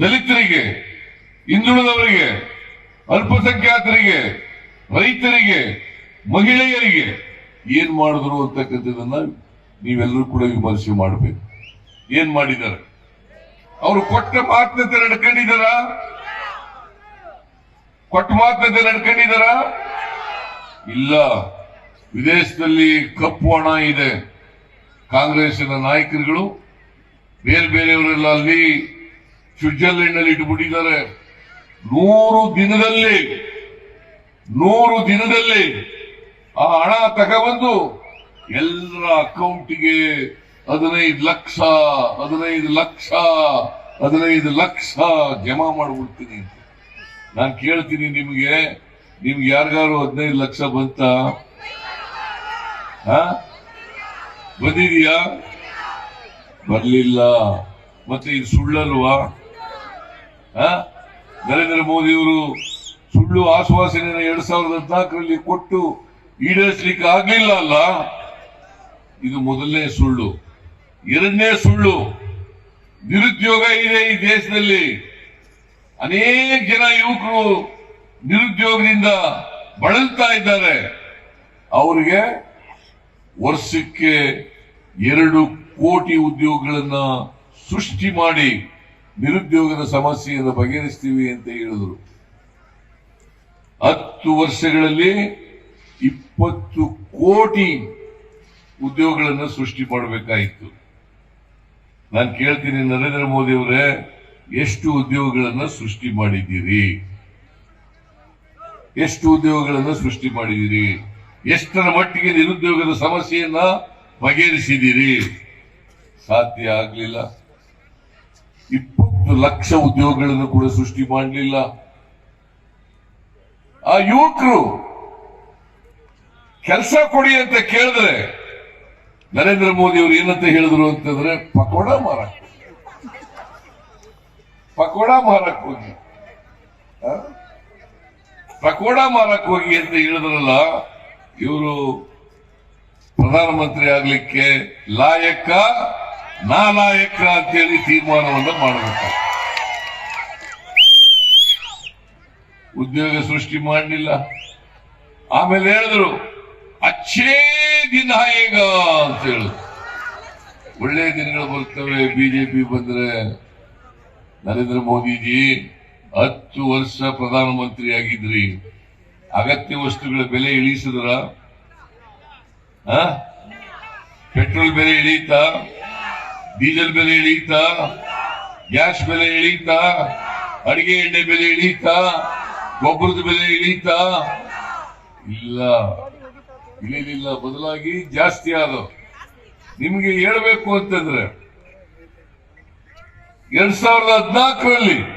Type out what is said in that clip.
ದಲಿತರಿಗೆ, ಹಿಂದುಳಿದವರಿಗೆ, ಅಲ್ಪಸಂಖ್ಯಾತರಿಗೆ, ರೈತರಿಗೆ, ಮಹಿಳೆಯರಿಗೆ ಏನ್ ಮಾಡಿದ್ರು ಅಂತಕ್ಕಂಥದನ್ನ ನೀವೆಲ್ಲರೂ ಕೂಡ ವಿಮರ್ಶೆ ಮಾಡಬೇಕು. ಏನ್ ಮಾಡಿದ್ದಾರೆ? ಅವರು ಕೊಟ್ಟ ಮಾತಂತೆ ನಡ್ಕೊಂಡಿದ್ದಾರ ಕೊಟ್ಟ ಮಾತಂತೆ ನಡ್ಕೊಂಡಿದ್ದಾರ ಇಲ್ಲ. ವಿದೇಶದಲ್ಲಿ ಕಪ್ಪು ಹಣ ಇದೆ. ಕಾಂಗ್ರೆಸ್ಸಿನ ನಾಯಕರುಗಳು, ಬೇರೆ ಬೇರೆಯವರೆಲ್ಲ ಅಲ್ಲಿ ಸ್ವಿಟ್ಜರ್ಲೆಂಡ್ನಲ್ಲಿ ಇಟ್ಬಿಟ್ಟಿದ್ದಾರೆ. ನೂರು ದಿನದಲ್ಲಿ ನೂರು ದಿನದಲ್ಲಿ ಆ ಹಣ ತಗೊಬಂದು ಎಲ್ಲರ ಅಕೌಂಟಿಗೆ ಹದಿನೈದು ಲಕ್ಷ ಹದಿನೈದು ಲಕ್ಷ ಹದಿನೈದು ಲಕ್ಷ ಜಮಾ ಮಾಡಿಬಿಡ್ತೀನಿ ಅಂತ. ನಾನು ಕೇಳ್ತೀನಿ ನಿಮ್ಗೆ ನಿಮ್ಗೆ ಯಾರಿಗಾರು ಹದಿನೈದು ಲಕ್ಷ ಬಂತ? ಬಂದಿದೀಯಾ? ಬರ್ಲಿಲ್ಲ. ಮತ್ತೆ ಇದು ಸುಳ್ಳಲ್ವಾ? ನರೇಂದ್ರ ಮೋದಿ ಅವರು ಸುಳ್ಳು ಆಶ್ವಾಸನೆಯನ್ನು ಎರಡ್ ಸಾವಿರದ ಹದಿನಾಲ್ಕರಲ್ಲಿ ಕೊಟ್ಟು ಈಡೇರಿಸಲಿಕ್ಕೆ ಆಗ್ಲಿಲ್ಲ ಅಲ್ಲ? ಇದು ಮೊದಲನೇ ಸುಳ್ಳು. ಎರಡನೇ ಸುಳ್ಳು. ನಿರುದ್ಯೋಗ ಇದೆ ಈ ದೇಶದಲ್ಲಿ. ಅನೇಕ ಜನ ಯುವಕರು ನಿರುದ್ಯೋಗದಿಂದ ಬಳಲ್ತಾ ಇದ್ದಾರೆ. ಅವರಿಗೆ ವರ್ಷಕ್ಕೆ ಎರಡು ಕೋಟಿ ಉದ್ಯೋಗಗಳನ್ನ ಸೃಷ್ಟಿ ಮಾಡಿ ನಿರುದ್ಯೋಗದ ಸಮಸ್ಯೆಯನ್ನು ಬಗೆಹರಿಸ್ತೀವಿ ಅಂತ ಹೇಳಿದರು. ಹತ್ತು ವರ್ಷಗಳಲ್ಲಿ ಇಪ್ಪತ್ತು ಕೋಟಿ ಉದ್ಯೋಗಗಳನ್ನು ಸೃಷ್ಟಿ ಮಾಡಬೇಕಾಯಿತು. ನಾನು ಕೇಳ್ತೀನಿ, ನರೇಂದ್ರ ಮೋದಿ ಅವರೇ, ಎಷ್ಟು ಉದ್ಯೋಗಗಳನ್ನು ಸೃಷ್ಟಿ ಮಾಡಿದ್ದೀರಿ? ಎಷ್ಟು ಉದ್ಯೋಗಗಳನ್ನು ಸೃಷ್ಟಿ ಮಾಡಿದ್ದೀರಿ? ಎಷ್ಟರ ಮಟ್ಟಿಗೆ ನಿರುದ್ಯೋಗದ ಸಮಸ್ಯೆಯನ್ನ ಬಗೆಹರಿಸಿದ್ದೀರಿ? ಸಾಧ್ಯ ಆಗಲಿಲ್ಲ. ಇಪ್ಪತ್ತು ಲಕ್ಷ ಉದ್ಯೋಗಗಳನ್ನು ಕೂಡ ಸೃಷ್ಟಿ ಮಾಡಲಿಲ್ಲ. ಆ ಯುವಕರು ಕೆಲಸ ಕೊಡಿ ಅಂತ ಕೇಳಿದ್ರೆ, ನರೇಂದ್ರ ಮೋದಿ ಅವರು ಏನಂತ ಹೇಳಿದ್ರು ಅಂತಂದ್ರೆ, ಪಕೋಡ ಮಾರಕ್ ಪಕೋಡ ಮಾರಕ್ ಹೋಗಿ? ಪಕೋಡ ಮಾರಕ್ ಹೋಗಿ ಅಂತ ಹೇಳಿದ್ರಲ್ಲ, ಇವರು ಪ್ರಧಾನಮಂತ್ರಿ ಆಗ್ಲಿಕ್ಕೆ ಲಾಯಕ್ಕ ನಾಲಾಯಕ್ಕ ಅಂತೇಳಿ ತೀರ್ಮಾನವನ್ನು ಮಾಡಬೇಕು. ಉದ್ಯೋಗ ಸೃಷ್ಟಿ ಮಾಡಲಿಲ್ಲ. ಆಮೇಲೆ ಹೇಳಿದ್ರು, ಅಚ್ಚೇ ದಿನ ಈಗ ಅಂತ ಹೇಳಿದ್ರು. ಒಳ್ಳೆ ದಿನಗಳು ಬರ್ತವೆ, ಬಿಜೆಪಿ ಬಂದ್ರೆ. ನರೇಂದ್ರ ಮೋದಿಜಿ, ಹತ್ತು ವರ್ಷ ಪ್ರಧಾನಮಂತ್ರಿ ಆಗಿದ್ರಿ. ಅಗತ್ಯ ವಸ್ತುಗಳ ಬೆಲೆ ಇಳಿಸಿದ್ರ? ಪೆಟ್ರೋಲ್ ಬೆಲೆ ಇಳೀತಾ? ಡೀಸೆಲ್ ಬೆಲೆ ಇಳೀತಾ, ಗ್ಯಾಸ್ ಬೆಲೆ ಇಳೀತಾ, ಅಡಿಗೆ ಎಣ್ಣೆ ಬೆಲೆ ಇಳೀತಾ, ಗೊಬ್ಬರದ ಬೆಲೆ ಇಳೀತಾ. ಇಲ್ಲ, ಇಳಿಲಿಲ್ಲ. ಬದಲಾಗಿ ಜಾಸ್ತಿ ಆದವು. ನಿಮ್ಗೆ ಹೇಳ್ಬೇಕು ಅಂತಂದ್ರೆ, ಎರಡ್ ಸಾವಿರದ ಹದಿನಾಲ್ಕರಲ್ಲಿ